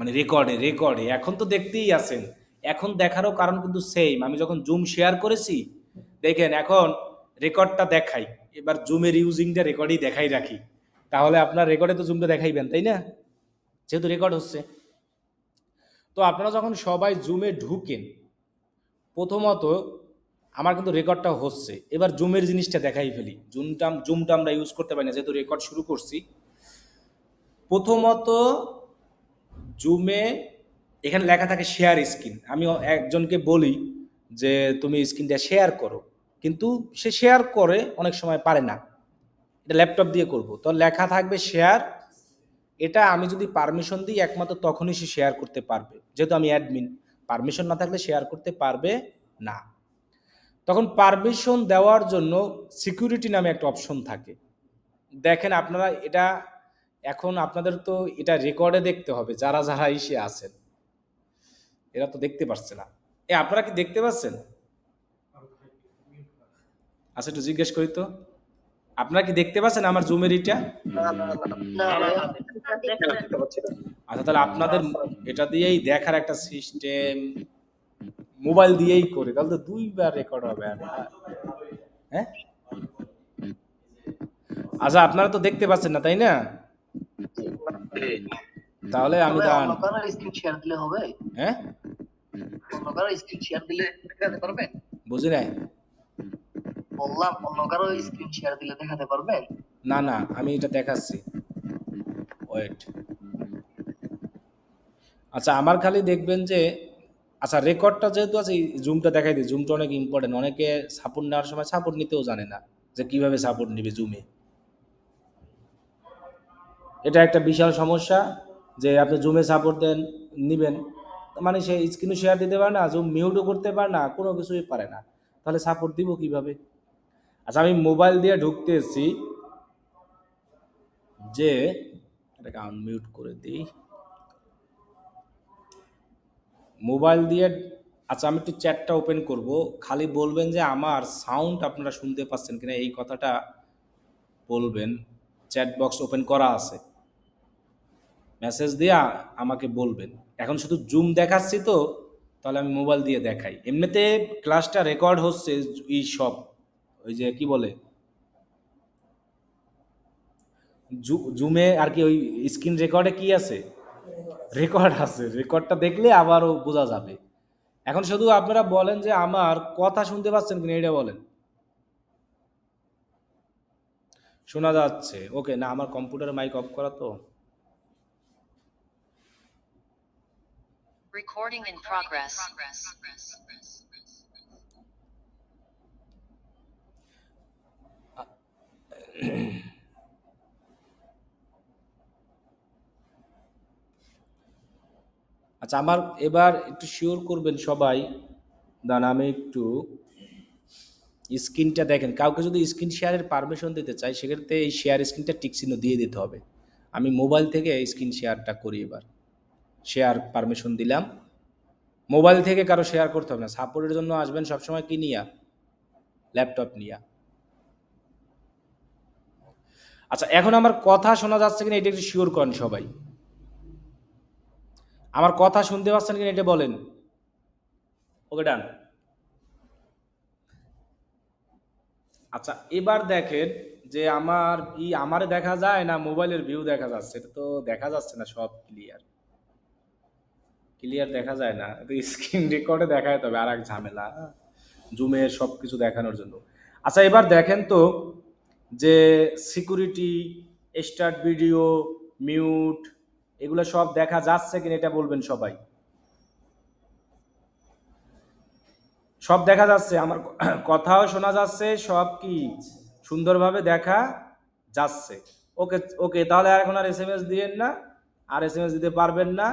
মানে রেকর্ডে রেকর্ডে এখন তো দেখতেই আছেন। এখন দেখারও কারণ কিন্তু সেম আমি যখন জুম শেয়ার করেছি, দেখেন এখন রেকর্ডটা দেখাই। এবার জুমের ইউজিংটা রেকর্ডেই দেখাই রাখি। তাহলে আপনার রেকর্ডে তো জুমটা দেখাইবেন, তাই না? যেহেতু রেকর্ড হচ্ছে। তো আপনারা যখন সবাই জুমে ঢুকেন, প্রথমত আমার কিন্তু রেকর্ডটা হচ্ছে। এবার জুমের জিনিসটা দেখাই ফেলি। জুমটা জুমটা আমরা ইউজ করতে পারি না, যেহেতু রেকর্ড শুরু করছি। প্রথমত জুমে এখানে লেখা থাকে শেয়ার স্ক্রিন আমি একজনকে বলি যে, তুমি স্ক্রিনটা শেয়ার করো। কিন্তু সে শেয়ার করে অনেক সময় পারে না। এটা ল্যাপটপ দিয়ে করব। তো লেখা থাকবে শেয়ার এটা আমি যদি পারমিশন দিই, একমাত্র তখনই সে শেয়ার করতে পারবে। যেহেতু আমি অ্যাডমিন পারমিশন না থাকলে শেয়ার করতে পারবে না। তখন পারমিশন দেওয়ার জন্য সিকিউরিটি নামে একটা অপশন থাকে। দেখেন আপনারা, এটা এখন আপনাদের তো এটা রেকর্ডে দেখতে হবে, যারা যারা এসে আছেন। এরা তো দেখতে পাচ্ছে না। এ, আপনারা কি দেখতে পাচ্ছেন? আচ্ছা একটু জিজ্ঞেস করি তো। আপনারা কি দেখতে পাচ্ছেন আমার জুমের এটা? আচ্ছা তাহলে আপনাদের এটা দিয়েই দেখার একটা সিস্টেম মোবাইল দিয়েই করে। তাহলে তো দুইবার রেকর্ড হবে হ্যাঁ? আচ্ছা আপনারা তো দেখতে পাচ্ছেন না, তাই না? তাহলে আমি দাঁড়ান স্ক্রিন শেয়ার দিলে হবে। হ্যাঁ? অন্য কারও স্ক্রিন শেয়ার দিলে দেখাতে পারবেন? বুঝি নাই? বললাম অন্য কারও স্ক্রিন শেয়ার দিলে দেখাতে পারবেন? না না আমি এটা দেখাচ্ছি। ওয়েট আচ্ছা আমার খালি দেখবেন যে আচ্ছা রেকর্ডটা যেহেতু আছে জুমটা দেখাই দিই। জুমটা অনেক ইম্পর্টেন্ট অনেকে সাপোর্ট নেওয়ার সময় সাপোর্ট নিতেও জানে না যে কীভাবে সাপোর্ট নিবে জুমে এটা একটা বিশাল সমস্যা যে আপনি জুমে সাপোর্ট দেন, নিবেন। মানে সে স্ক্রিনও শেয়ার দিতে পারে না জুম মিউটও করতে পারে না, কোনো কিছুই পারে না। তাহলে সাপোর্ট দিব কীভাবে? আচ্ছা আমি মোবাইল দিয়ে ঢুকতে এসেছি যে, এটাকে আনমিউট করে দিই। মোবাইল দিয়ে আচ্ছা আমি একটু চ্যাটটা ওপেন করব। খালি বলবেন যে আমার সাউন্ড আপনারা শুনতে পাচ্ছেন কিনা, এই কথাটা বলবেন। চ্যাট বক্স ওপেন করা আছে। মেসেজ দিয়া আমাকে বলবেন। এখন শুধু জুম দেখাচ্ছি তো, তাহলে আমি মোবাইল দিয়ে দেখাই। এমনিতে ক্লাসটা রেকর্ড হচ্ছে এই সব, ওই যে কি বলে? জুমে আর কি ওই স্ক্রিন রেকর্ডে কি আছে? রেকর্ড আছে। রেকর্ডটা দেখলে আবারও বোঝা যাবে। এখন শুধু আপনারা বলেন যে আমার কথা শুনতে পাচ্ছেন কিনা এটা বলেন। শোনা যাচ্ছে। ওকে না, আমার কম্পিউটারে মাইক অফ করা তো। Recording in progress. আচ্ছা আমার এবার একটু শিওর করবেন সবাই। দান আমি একটু স্ক্রিনটা দেখেন। কাউকে যদি স্ক্রিন শেয়ারের পারমিশন দিতে চাই, সেক্ষেত্রে এই শেয়ার স্ক্রিনটা টিক চিহ্ন দিয়ে দিতে হবে। আমি মোবাইল থেকে স্ক্রিন শেয়ারটা করি এবার। শেয়ার পারমিশন দিলাম। মোবাইল থেকে কারও শেয়ার করতে হবে না। সাপোর্টের জন্য আসবেন সবসময় কি নিয়া? ল্যাপটপ নিয়া। আচ্ছা এখন আমার কথা শোনা যাচ্ছে কিনা এটা একটু শিওর করেন সবাই। আমার কথা শুনতে পাচ্ছেন কিনা এটা বলেন। ওকে ডান আচ্ছা এবার দেখেন যে আমার ই আমারে দেখা যায় না? মোবাইলের ভিউ দেখা যাচ্ছে। এটা তো দেখা যাচ্ছে না, সব ক্লিয়ার ক্লিয়ার দেখা যায় না। তো স্ক্রিন রেকর্ডে দেখা যেতে হবে আর এক ঝামেলা জুমে সব কিছু দেখানোর জন্য। আচ্ছা এবার দেখেন তো যে সিকিউরিটি স্টার্ট ভিডিও মিউট এগুলো সব দেখা যাচ্ছে কিনা এটা বলবেন সবাই। সব দেখা যাচ্ছে, আমার কথাও শোনা যাচ্ছে, সব কি সুন্দরভাবে দেখা যাচ্ছে। ওকে ওকে, তাহলে আর এখন আর এস এম এস দিয়েন না, আর এস এম এস দিতে পারবেন না।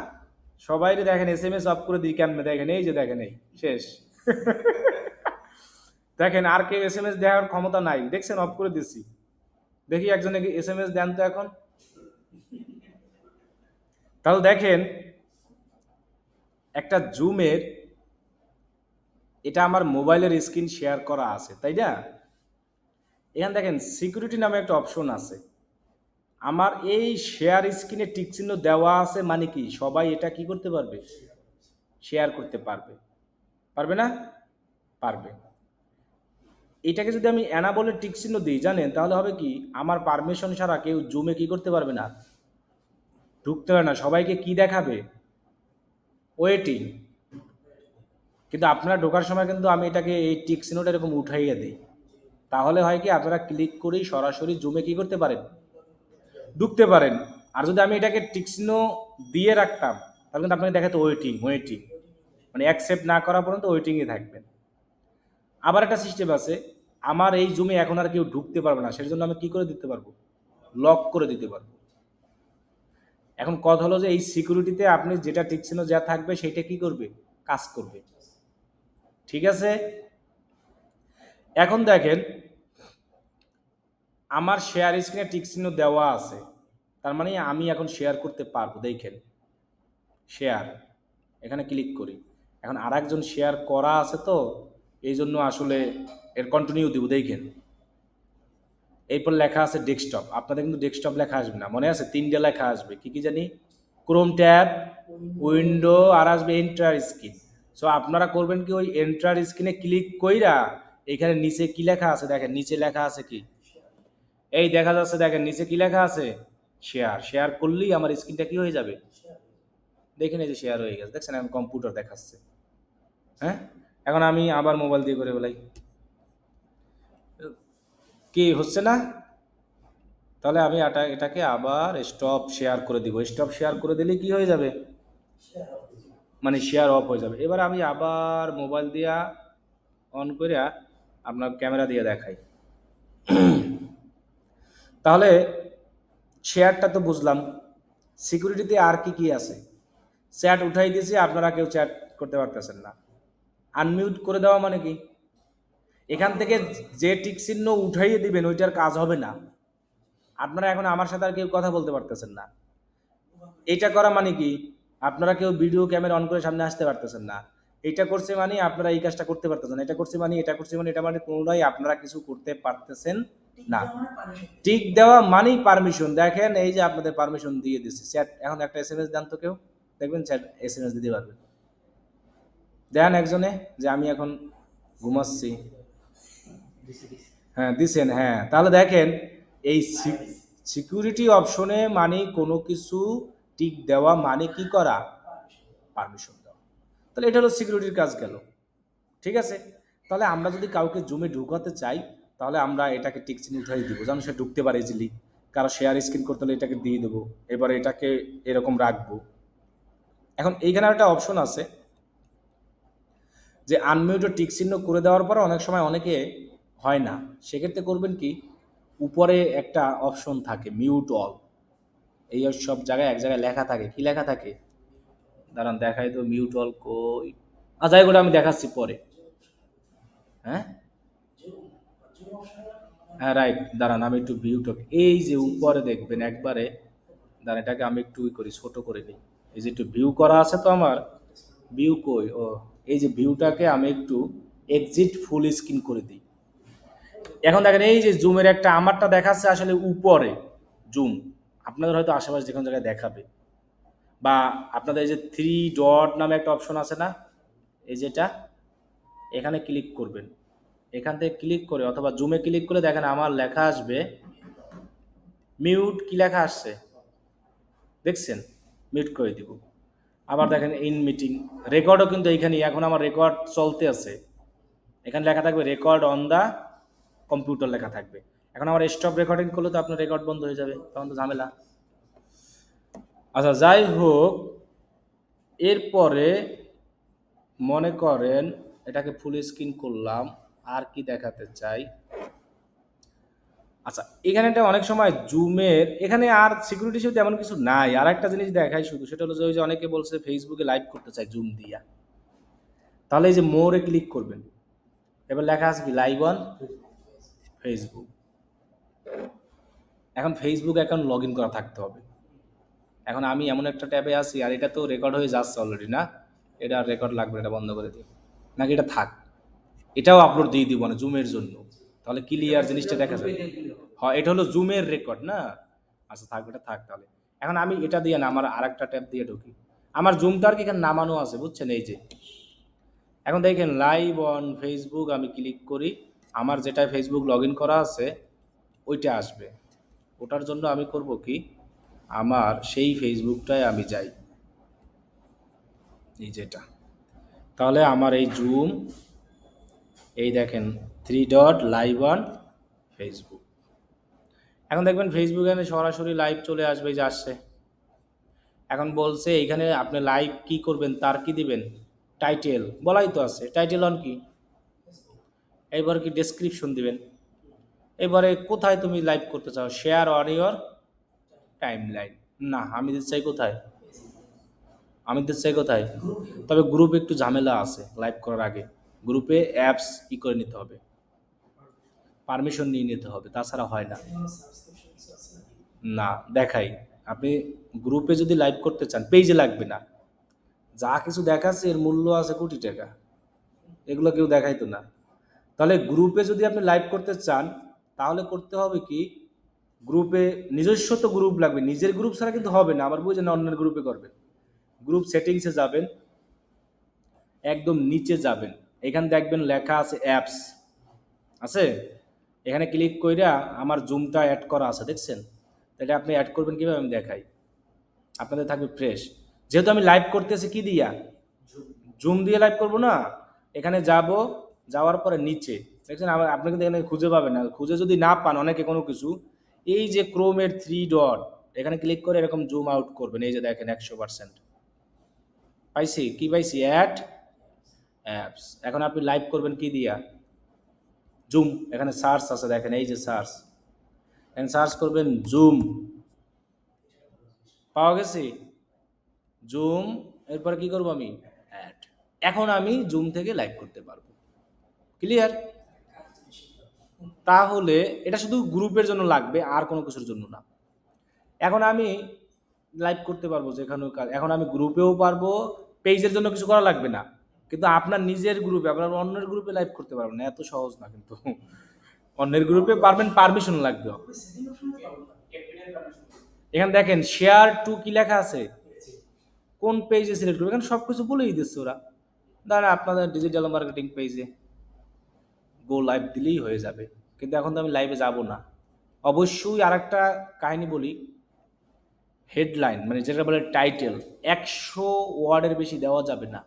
সবাই দেখেন এস এম এস অফ করে দিই কেমনে? দেখেন, এই যে দেখেন, এই, শেষ। দেখেন, আর কেউ এস এম এস দেওয়ার ক্ষমতা নাই। দেখছেন অফ করে দিছি। দেখি একজনে এস এম এস দেন তো এখন? তাহলে দেখেন, একটা জুমের, এটা আমার মোবাইলের স্ক্রিন শেয়ার করা আছে, তাই না? এখানে দেখেন সিকিউরিটি নামে একটা অপশন আছে। আমার এই শেয়ার স্ক্রিনে টিক চিহ্ন দেওয়া আছে মানে কি? সবাই এটা কি করতে পারবে? শেয়ার করতে পারবে। পারবে না? পারবে। এটাকে যদি আমি অ্যানাবলের টিক চিহ্ন দিই, জানেন? তাহলে হবে কি? আমার পারমিশন ছাড়া কেউ জুমে কি করতে পারবে না? ঢুকতে পারে না। সবাইকে কি দেখাবে? ওয়েটিং কিন্তু আপনারা ঢোকার সময় কিন্তু আমি এটাকে এই টিক চিহ্নটা এরকম উঠাইয়ে দিই। তাহলে হয় কি? আপনারা ক্লিক করেই সরাসরি জুমে কি করতে পারেন? ঢুকতে পারেন। আর যদি আমি এটাকে টিক দিয়ে রাখতাম, তাহলে কিন্তু আপনাকে দেখাতো ওয়েটিং ওয়েটিং মানে অ্যাকসেপ্ট না করা পর্যন্ত ওয়েটিংয়ে থাকবেন আবার একটা সিস্টেম আছে, আমার এই জুমে এখন আর কেউ ঢুকতে পারবে না, সেজন্য আমি কি করে দিতে পারব? লক করে দিতে পারব। এখন কথা হলো যে এই সিকিউরিটিতে আপনি যেটা টিক যা থাকবে সেটা কি করবে? কাজ করবে। ঠিক আছে? এখন দেখেন আমার শেয়ার স্ক্রিনে টিক চিহ্ন দেওয়া আছে। তার মানে আমি এখন শেয়ার করতে পারব, দেখেন। শেয়ার এখানে ক্লিক করি। এখন আর একজন শেয়ার করা আছে তো এই জন্য আসলে এর কন্টিনিউ দিব, দেখেন। এরপর লেখা আছে ডেস্কটপ আপনাদের কিন্তু ডেস্কটপ লেখা আসবে না, মনে আছে? তিনটে লেখা আসবে, কি কি জানি? ক্রোম ট্যাব উইন্ডো আর আসবে এন্টার স্ক্রিন সো আপনারা করবেন কি, ওই এন্টার স্ক্রিনে ক্লিক কইরা এখানে নিচে কি লেখা আছে? দেখেন, নিচে লেখা আছে কি? এই দেখা যাচ্ছে দেখেন, নিচে কি লেখা আছে? শেয়ার শেয়ার করলেই আমার স্ক্রিনটা কি হয়ে যাবে? দেখেন এই যে শেয়ার হয়ে গেছে। দেখছেন, এখন কম্পিউটার দেখাচ্ছে। হ্যাঁ? এখন আমি আবার মোবাইল দিয়ে করে বলাই কি, হচ্ছে না? তাহলে আমি এটা, এটাকে আবার স্টপ শেয়ার করে দিব। স্টপ শেয়ার করে দিলে কি হয়ে যাবে? মানে শেয়ার অফ হয়ে যাবে। এবার আমি আবার মোবাইল দিয়া অন করে আপনার ক্যামেরা দিয়ে দেখাই। তাহলে শেয়ারটা তো বুঝলাম। সিকিউরিটিতে আর কি কি আছে? চ্যাট উঠাই দিয়েছি, আপনারা কেউ চ্যাট করতে পারতেছেন না। আনমিউট করে দেওয়া মানে কি? এখান থেকে যে টিক চিহ্ন উঠাইয়ে দিবেন, ওইটার কাজ হবে না। আপনারা এখন আমার সাথে আর কেউ কথা বলতে পারতেছেন না। এটা করা মানে কি? আপনারা কেউ ভিডিও ক্যামেরা অন করে সামনে আসতে পারতেছেন না। এটা করছে মানে আপনারা এই কাজটা করতে পারতেছেন এটা করছে মানে এটা করছে মানে এটা মানে কোনোটাই আপনারা কিছু করতে পারতেছেন না। টিক দেওয়া মানেই পারমিশন দেখেন এই যে আপনাদের পারমিশন দিয়ে দিচ্ছে। চ্যাট এখন একটা এস এম এস দেন তো কেউ? দেখবেন চ্যাট এস এম এস দিতে পারবেন দেন একজনে যে আমি এখন ঘুমাচ্ছি। হ্যাঁ দিছেন হ্যাঁ। তাহলে দেখেন এই সিকিউরিটি অপশনে মানে কোনো কিছু টিক দেওয়া মানে কি করা? পারমিশন দেওয়া। তাহলে এটা হলো সিকিউরিটির কাজ গেল। ঠিক আছে? তাহলে আমরা যদি কাউকে জমে ঢুকাতে চাই তাহলে আমরা এটাকে টিক চিহ্ন উঠাই দিব। যেন সে ঢুকতে পারে ইজিলি কারও শেয়ার স্ক্রিন করতে হলে এটাকে দিয়ে দেবো। এবার এটাকে এরকম রাখব। এখন এইখানে একটা অপশন আছে যে আনমিউটেড টিক চিহ্ন করে দেওয়ার পরে অনেক সময় অনেকে হয় না। সেক্ষেত্রে করবেন কি? উপরে একটা অপশন থাকে মিউট অল এই সব জায়গায় এক জায়গায় লেখা থাকে। কি লেখা থাকে? দাঁড়ান, দেখাই তো মিউট অল কই? আচ্ছা এগুলো আমি দেখাচ্ছি পরে। হ্যাঁ? হ্যাঁ রাইট দাঁড়ান, আমি একটু ভিউ টক এই যে উপরে দেখবেন, একবারে দাঁড়ান, এটাকে আমি একটু ই করি, ছোট করে নিই। এই যে একটু ভিউ করা আছে তো আমার ভিউ কই? ও, এই যে ভিউটাকে আমি একটু এক্সিট ফুল স্ক্রিন করে দিই। এখন দেখেন, এই যে জুমের একটা আমারটা দেখাচ্ছে আসলে উপরে জুম আপনাদের হয়তো আশেপাশে যে কোনো জায়গায় দেখাবে। বা আপনাদের এই যে থ্রি ডট নামে একটা অপশন আছে না? এই যেটা, এখানে ক্লিক করবেন। এখান থেকে ক্লিক করে অথবা জুমে ক্লিক করে দেখেন আমার লেখা আসবে মিউট কি লেখা আসছে? দেখছেন? মিউট করে দিব। আবার দেখেন ইন মিটিং রেকর্ডও কিন্তু এইখানে এখন আমার রেকর্ড চলতে আছে। এখানে লেখা থাকবে রেকর্ড অন দা কম্পিউটার লেখা থাকবে। এখন আমার স্টপ রেকর্ডিং করলে তো আপনার রেকর্ড বন্ধ হয়ে যাবে, তখন তো ঝামেলা। আচ্ছা যাই হোক, এরপরে মনে করেন, এটাকে ফুল স্ক্রিন করলাম। আর কি দেখাতে চাই? আচ্ছা এখানে অনেক সময় জুমের, এখানে আর সিকিউরিটি হিসেবে তেমন কিছু নাই। আর একটা জিনিস দেখাই শুধু, সেটা হলো যে অনেকে বলছে ফেসবুকে লাইভ করতে চায় জুম দিয়া। তাহলে এই যে মোরে ক্লিক করবেন। এবার লেখা কি? লাইভ অন ফেসবুক এখন ফেসবুক অ্যাকাউন্ট লগ ইন করা থাকতে হবে। এখন আমি এমন একটা ট্যাবে আছি, আর এটা তো রেকর্ড হয়ে যাচ্ছে অলরেডি না? এটা আর রেকর্ড লাগবে এটা বন্ধ করে দিই নাকি এটা থাক? এটাও আপলোড দিয়ে দিব না জুমের জন্য। তাহলে ক্লিয়ার জিনিসটা দেখা যাবে। হ্যাঁ এটা হলো জুমের রেকর্ড না? আচ্ছা থাক এটা থাক তাহলে। এখন আমি এটা দিয়ে না, আমার আরেকটা ট্যাব দিয়ে ঢুকি। আমার জুমটা আর কি এখানে নামানো আছে, বুঝছেন? এই যে। এখন দেখেন লাইভ অন ফেসবুক আমি ক্লিক করি। আমার যেটা ফেসবুক লগ ইন করা আছে, ওইটা আসবে। ওটার জন্য আমি করব কি? আমার সেই ফেসবুকটায় আমি যাই। এই যেটা। তাহলে আমার এই জুম এই দেখেন three dot live on Facebook এখন দেখবেন ফেসবুকে সরাসরি লাইভ চলে আসবে যে আসছে। এখন বলছে এইখানে আপনি লাইভ কি করবেন, তার কি দিবেন? টাইটেল বলাই তো আছে। টাইটেল অন কি? এবার কি ডেসক্রিপশন দিবেন? এবারে কোথায় তুমি লাইভ করতে চাও? Share on your timeline না, আমি দিতে চাই কোথায়? আমি দিতে চাই কোথায়? তবে গ্রুপ একটু ঝামেলা আছে লাইভ করার আগে। গ্রুপে অ্যাপস ই করে নিতে হবে? পারমিশন নিয়ে নিতে হবে, তাছাড়া হয় না। না, দেখাই। আপনি গ্রুপে যদি লাইভ করতে চান পেজে লাগবে না। যা কিছু দেখাচ্ছে, এর মূল্য আছে কোটি টাকা। এগুলো কেউ দেখাইতো না। তাহলে গ্রুপে যদি আপনি লাইভ করতে চান, তাহলে করতে হবে কি? গ্রুপে নিজস্ব তো গ্রুপ লাগবে। নিজের গ্রুপ ছাড়া কিন্তু হবে না, আবার না অন্যের গ্রুপে করবেন। গ্রুপ সেটিংসে যাবেন, একদম নিচে যাবেন। এখানে দেখবেন লেখা আছে অ্যাপস আছে? এখানে ক্লিক কইরা আমার জুমটা অ্যাড করা আছে, দেখছেন? এটা আপনি অ্যাড করবেন কীভাবে আমি দেখাই? আপনাদের থাকবে ফ্রেশ যেহেতু আমি লাইভ করতেছি কি দিয়া? জুম দিয়ে লাইভ করব না? এখানে যাব, যাওয়ার পরে নিচে, দেখছেন? আপনি কিন্তু এখানে খুঁজে পাবেন না। খুঁজে যদি না পান অনেকে কোনো কিছু, এই যে ক্রোমের থ্রি ডট এখানে ক্লিক করে এরকম জুম আউট করবেন। এই যে দেখেন একশো পার্সেন্ট পাইছি? কি পাইছি? অ্যাড অ্যাপস এখন আপনি লাইভ করবেন কি দিয়া? জুম এখানে সার্চ আছে, দেখেন, এই যে সার্চ এখানে সার্চ করবেন জুম পাওয়া গেছে? জুম এরপর কি করব আমি? অ্যাড এখন আমি জুম থেকে লাইভ করতে পারব। ক্লিয়ার তাহলে এটা শুধু গ্রুপের জন্য লাগবে, আর কোনো কিছুর জন্য না। এখন আমি লাইভ করতে পারব যেখানে এখন আমি গ্রুপেও পারব পেজের জন্য কিছু করা লাগবে না। কিন্তু আপনার নিজের গ্রুপে আপনার অন্যের গ্রুপে লাইভ করতে পারবেন না, এত সহজ না কিন্তু। অন্যের গ্রুপে পারবেন পারমিশন লাগবে। এখানে দেখেন শেয়ার টু কি লেখা আছে? কোন পেজে সিলেক্ট করবে? এখানে সব কিছু বলেই দিচ্ছে ওরা। দাঁড়া আপনাদের ডিজিটাল মার্কেটিং পেজে গো লাইভ দিলেই হয়ে যাবে। কিন্তু এখন তো আমি লাইভে যাব না। অবশ্যই আর একটা কাহিনী বলি। হেডলাইন মানে যেটা বলে টাইটেল একশো ওয়ার্ডের বেশি দেওয়া যাবে না।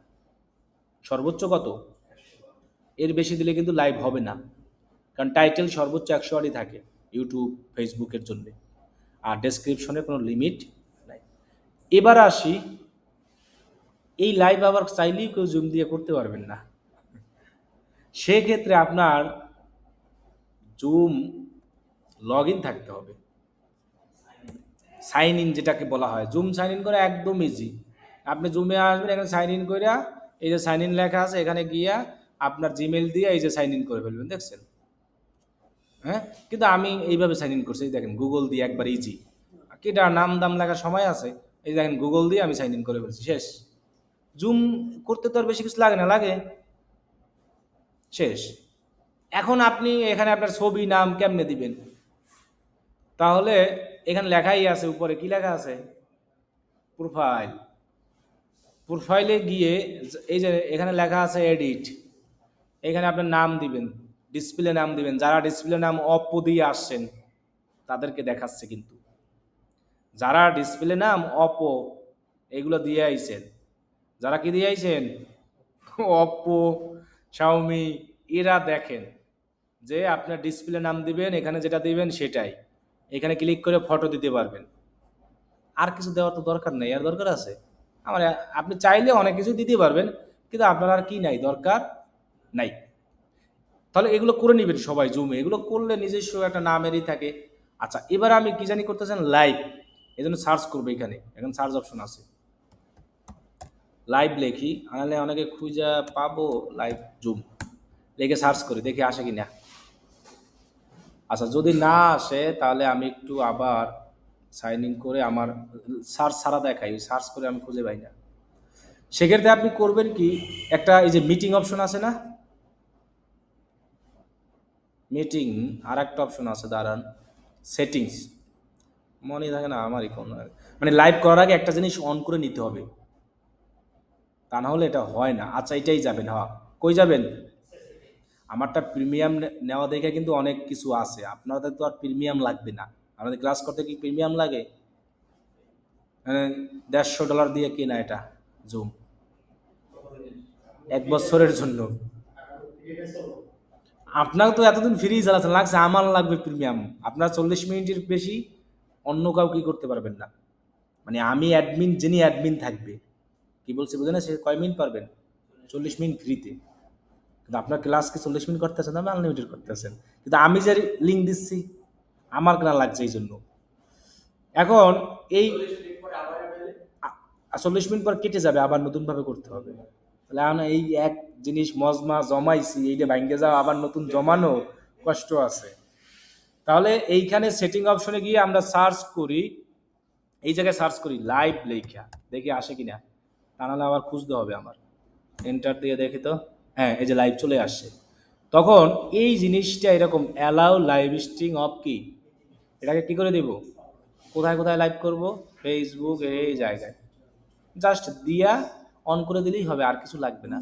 সর্বোচ্চ কত? এর বেশি দিলে কিন্তু লাইভ হবে না। কারণ টাইটেল সর্বোচ্চ একশো ওয়ার্ডই থাকে ইউটিউব ফেসবুকের জন্য। আর ডেসক্রিপশনে কোনো লিমিট নাই। এবার আসি, এই লাইভ আবার চাইলেই কেউ জুম দিয়ে করতে পারবেন না। সেক্ষেত্রে আপনার জুম লগ ইন থাকতে হবে। সাইন ইন যেটাকে বলা হয়। জুম সাইন ইন করা একদম ইজি আপনি জুমে আসবেন, এখানে সাইন ইন করে এই যে সাইন ইন লেখা আছে, এখানে গিয়া আপনার জিমেল দিয়ে এই যে সাইন ইন করে ফেলবেন, দেখছেন? হ্যাঁ? কিন্তু আমি এইভাবে সাইন ইন করছি, এই দেখেন গুগল দিয়ে একবার ইজি কিটা নাম দাম লেখার সময় আছে, এই দেখেন গুগল দিয়ে আমি সাইন ইন করে ফেলছি, শেষ। জুম করতে তো আর বেশি কিছু লাগে না, লাগে। শেষ। এখন আপনি এখানে আপনার ছবি, নাম কেমনে দিবেন? তাহলে এখানে লেখাই আছে, উপরে কি লেখা আছে? প্রোফাইল প্রোফাইলে গিয়ে এই যে এখানে লেখা আছে এডিট। এখানে আপনার নাম দিবেন, ডিসপ্লে নাম দিবেন। যারা ডিসপ্লে নাম অপো দিয়ে আসছেন, তাদেরকে দেখাচ্ছে কিন্তু। যারা ডিসপ্লে নাম অপো, এগুলো দিয়ে আইছেন। যারা কি দিয়ে আইছেন? অপো, শাওমি, এরা দেখেন যে আপনার ডিসপ্লে নাম দিবেন, এখানে যেটা দিবেন সেটাই। এখানে ক্লিক করে ফটো দিতে পারবেন। আর কিছু দেওয়ার তো দরকার নেই, আর দরকার আছে? আমার আপনি চাইলে অনেক কিছু দিতে পারবেন, কিন্তু আপনার আর কি নাই, দরকার নাই। তাহলে এগুলো করে নেবেন সবাই জুমে। এগুলো করলে নিজস্ব একটা নামেরই থাকে। আচ্ছা এবার আমি কি জানি করতেছেন? লাইভ। এই জন্য সার্চ করব এখানে। এখন সার্চ অপশন আছে। লাইভ লেখি। আনালে অনেকে খুঁজা পাবো লাইভ জুম। লিখে সার্চ করি, দেখি আসে কি না আচ্ছা যদি না আসে, তাহলে আমি একটু আবার সাইন ইন করে আমার সার্চ ছাড়া দেখাই সার্চ করে আমি খুঁজে পাই না। সেক্ষেত্রে আপনি করবেন কি, একটা এই যে মিটিং অপশন আছে না? মিটিং আর একটা অপশন আছে, দাঁড়ান। সেটিংস মনে থাকে না আমারই কোনো মানে লাইভ করার আগে একটা জিনিস অন করে নিতে হবে। তা না হলে এটা হয় না। আচ্ছা এটাই যাবেন হ্যাঁ। কই যাবেন? আমারটা প্রিমিয়াম নেওয়া দেখে কিন্তু অনেক কিছু আছে। আপনাদের তো আর প্রিমিয়াম লাগবে না। আমাদের ক্লাস করতে কি প্রিমিয়াম লাগে? মানে দেড়শো ডলার দিয়ে কেনা এটা, জুম। এক বছরের জন্য। আপনার তো এতদিন ফ্রি চালাচ্ছেন, লাগছে আমার লাগবে প্রিমিয়াম। আপনার চল্লিশ মিনিটের বেশি অন্য কাউ কি করতে পারবেন না। মানে আমি অ্যাডমিন যিনি অ্যাডমিন থাকবে, কি বলছে বুঝে না সে কয় মিনিট পারবেন? চল্লিশ মিনিট ফ্রিতে কিন্তু আপনার ক্লাস কি চল্লিশ মিনিট করতেছেন আমি আনলিমিটেড করতেছেন কিন্তু আমি যে লিঙ্ক দিচ্ছি আমার কেনা লাগছে এই জন্য। এখন এই চল্লিশ মিনিট পর কেটে যাবে, আবার নতুনভাবে করতে হবে। তাহলে এখন এই এক জিনিস মজমা জমাইছি এইটা ভাঙ্গে যাওয়া, আবার নতুন জমানো, কষ্ট আছে। তাহলে এইখানে সেটিং অপশনে গিয়ে আমরা সার্চ করি, এই জায়গায় সার্চ করি লাইভ লেখা। দেখি আসে কিনা। তা নাহলে আবার খুঁজতে হবে আমার। এন্টার দিয়ে দেখি তো। হ্যাঁ এই যে লাইভ চলে আসছে। তখন এই জিনিসটা এরকম অ্যালাউ লাইভ স্ট্রিং অফ কি? এটাকে কি করে দেব? কোথায় কোথায় লাইভ করব? ফেসবুক এই জায়গায়। জাস্ট দিয়া অন করে দিলেই হবে, আর কিছু লাগবে না।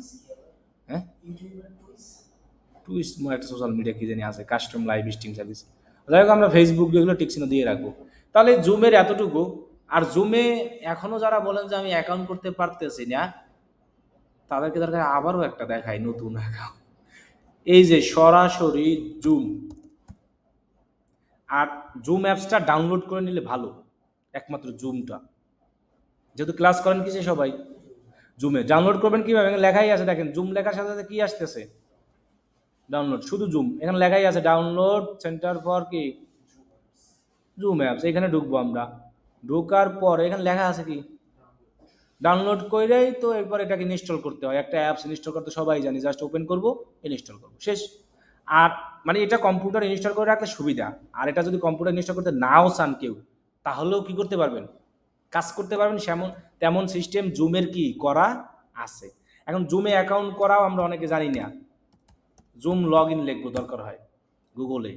হ্যাঁ? টুইস্ট একটা সোশ্যাল মিডিয়া কি জানি আছে কাস্টম লাইভ স্ট্রিং সার্ভিস যাই হোক, আমরা ফেসবুক যেগুলো টিকচিহ্ন দিয়ে রাখব। তাহলে জুমের এতটুকু, আর জুমে এখনও যারা বলেন যে আমি অ্যাকাউন্ট করতে পারতেছি না, তাদেরকে দরকার আবারও একটা দেখাই নতুন অ্যাকাউন্ট এই যে সরাসরি জুম আর জুম অ্যাপসটা ডাউনলোড করে নিলে ভালো, একমাত্র জুমটা যেহেতু ক্লাস করেন কিসে সবাই? জুমে ডাউনলোড করবেন কীভাবে? এখানে লেখাই আছে, দেখেন জুম লেখার সাথে সাথে কী আসতেছে? ডাউনলোড শুধু জুম এখানে লেখাই আছে ডাউনলোড সেন্টার ফর কি? জুম অ্যাপস এখানে ঢুকবো আমরা। ঢোকার পর এখানে লেখা আছে কি? ডাউনলোড করেই তো এরপর এটাকে ইনস্টল করতে হয়। একটা অ্যাপস ইনস্টল করতে সবাই জানি। জাস্ট ওপেন করব ইনস্টল করব। শেষ। আর মানে এটা কম্পিউটার ইনস্টল করে রাখলে সুবিধা। আর এটা যদি কম্পিউটার ইনস্টল করতে নাও চান কেউ, তাহলেও কি করতে পারবেন? কাজ করতে পারবেন, সেমন তেমন সিস্টেম জুমের কি করা আছে। এখন জুমে অ্যাকাউন্ট করাও আমরা অনেকে জানি না। জুম লগ ইন লিখব, দরকার হয় গুগলে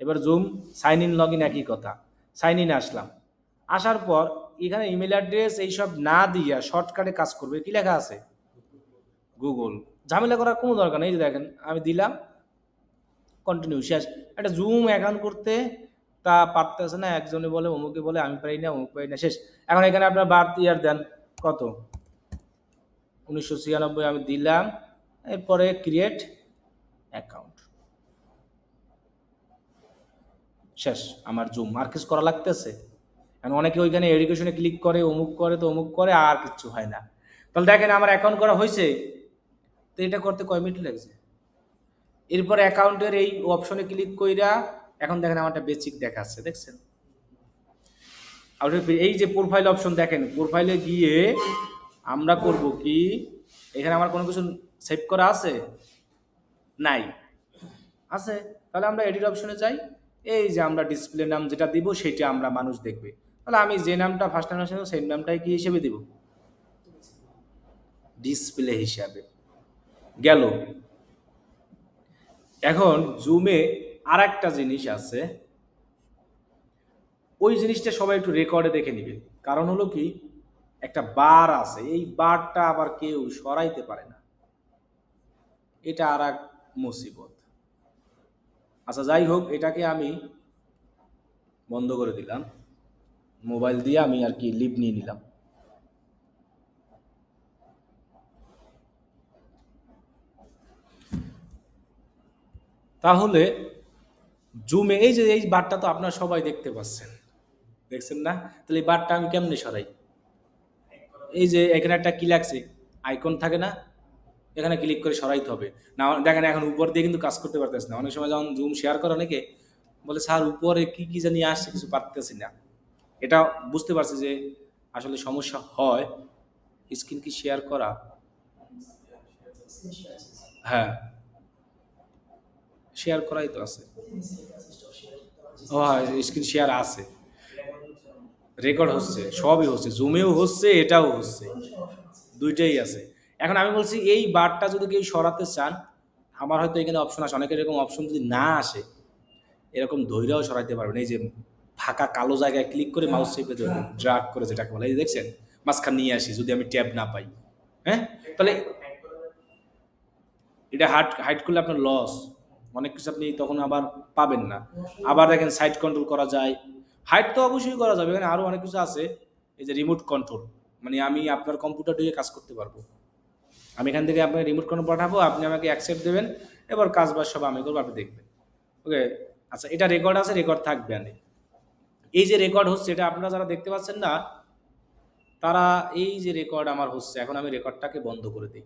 এবার Zoom sign in log in একই কথা। সাইন ইন আসলাম। আসার পর এখানে ইমেল অ্যাড্রেস এইসব না দিয়া শর্টকাটে কাজ করবে। কি লেখা আছে? গুগল ঝামেলা করার কোনো দরকার নেই যে দেখেন, আমি দিলাম। কন্টিনিউ শেষ। একটা জুম অ্যাকাউন্ট করতে তা পারতেছে না, একজনে বলে, অমুকে বলে, আমি পারি না, অমুক পারি না, শেষ। এখন এখানে আপনার বার্থ ইয়ার দেন, কত? উনিশশো ছিয়ানব্বই আমি দিলাম, এরপরে ক্রিয়েট অ্যাকাউন্ট শেষ, আমার জুম আর কিছু করা লাগতেছে? কারণ অনেকে ওইখানে এডুকেশনে ক্লিক করে, অমুক করে তো অমুক করে, আর কিছু হয় না। তাহলে দেখেন, আমার অ্যাকাউন্ট করা হয়েছে, তো এটা করতে কয় মিনিট লাগছে? এরপরে অ্যাকাউন্টের এই অপশনে ক্লিক কইরা এখন দেখেন আমারটা বেসিক দেখাচ্ছে, দেখছেন? এই যে প্রোফাইল অপশন দেখেন প্রোফাইলে গিয়ে আমরা করব কি, এখানে আমার কোনো কিছু সেভ করা আছে? নাই। আছে? তাহলে আমরা এডিট অপশনে যাই, এই যে আমরা ডিসপ্লে নাম যেটা দিব সেটা আমরা মানুষ দেখবে। তাহলে আমি যে নামটা ফার্স্ট নাম আসলে সেই নামটাই কি হিসেবে দিব? ডিসপ্লে হিসাবে। গেল। এখন জুমে আর একটা জিনিস আছে। ওই জিনিসটা সবাই একটু রেকর্ডে দেখে নেবেন। কারণ হলো কি, একটা বার আছে, এই বারটা আবার কেউ সরাইতে পারে না। এটা আর এক মুসিবত। আচ্ছা যাই হোক, এটাকে আমি বন্ধ করে দিলাম। মোবাইল দিয়ে আমি আর কি লিভ নিয়ে নিলাম। তাহলে জুমে, এই যে, এই বারটা তো আপনারা সবাই দেখতে পাচ্ছেন। দেখছেন না? তাহলে এই বারটা আমি কেমনে সরাই? এই যে, এখানে একটা কি লাগছে? আইকন থাকে না? এখানে ক্লিক করে সরাইতে হবে। না, দেখেন এখন উপর দিয়ে কিন্তু কাজ করতে পারতেছে না। অনেক সময় যখন জুম শেয়ার করে অনেকে, বলে, স্যার, উপরে কি কি জানি আসছে, কিছু পারতেছি না। এটা বুঝতে পারছি যে আসলে সমস্যা হয়। স্ক্রিন কি শেয়ার করা? হ্যাঁ। শেয়ার করাই তো আছে। ও স্ক্রিন শেয়ার আছে। রেকর্ড হচ্ছে, সবই হচ্ছে জুমেও হচ্ছে, এটাও হচ্ছে, দুইটাই আছে। এখন আমি বলছি, এই বারটা যদি কেউ সরাতে চান, আমার হয়তো এখানে অপশন আসে অনেকের এরকম অপশন যদি না আসে, এরকম ধৈর্যও সরাইতে পারবেন। এই যে ফাঁকা কালো জায়গায় ক্লিক করে মাউস চেপে ধরবেন ড্রাগ করে যেটাকে বলে, এই দেখছেন, মাঝখান নিয়ে আসি, যদি আমি ট্যাব না পাই হ্যাঁ? তাহলে এটা হাইট হাইট করলে আপনার লস অনেক কিছু আপনি তখন আবার পাবেন না। আবার দেখেন সাইড কন্ট্রোল করা যায়। হাইট তো অবশ্যই করা যাবে, এখানে আরও অনেক কিছু আছে। এই যে রিমোট কন্ট্রোল মানে আমি আপনার কম্পিউটার দিয়ে কাজ করতে পারব। আমি এখান থেকে আপনাকে রিমোট কন্ট্রোল পাঠাবো, আপনি আমাকে অ্যাকসেপ্ট দেবেন, এবার কাজ বাজ সব আমি করব, আপনি দেখবেন। ওকে আচ্ছা এটা রেকর্ড আছে রেকর্ড থাকবে আনে। এই যে রেকর্ড হচ্ছে, এটা আপনারা যারা দেখতে পাচ্ছেন না, তারা এই যে রেকর্ড আমার হচ্ছে, এখন আমি রেকর্ডটাকে বন্ধ করে দিই।